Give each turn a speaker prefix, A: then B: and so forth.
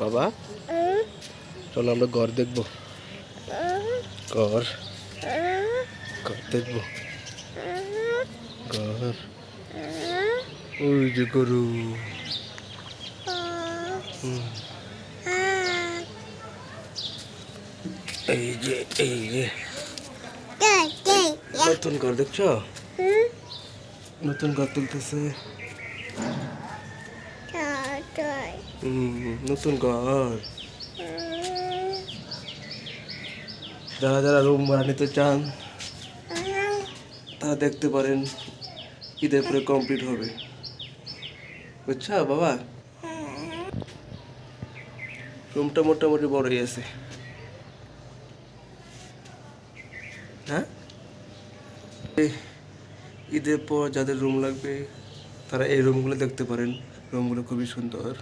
A: বাবা? চলো আমরা ঘর দেখব। ঘর। ঘর দেখব। ঘর। ওই যে গরু। এই যে এই যে। নতুন ঘর দেখছ? নতুন ঘর তুলতেছে। নতুন ঘর। যারা যারা রুম ভাড়া নিতে চান তারা দেখতে পারেন ঈদের পরে কমপ্লিট হবে। বুঝছা বাবা? রুমটা মোটামুটি বড়ই আছে। হ্যাঁ? এই ঈদের পর যাদের রুম লাগবে তারা এই রুমগুলো দেখতে পারেন। রুমগুলো খুবই সুন্দর।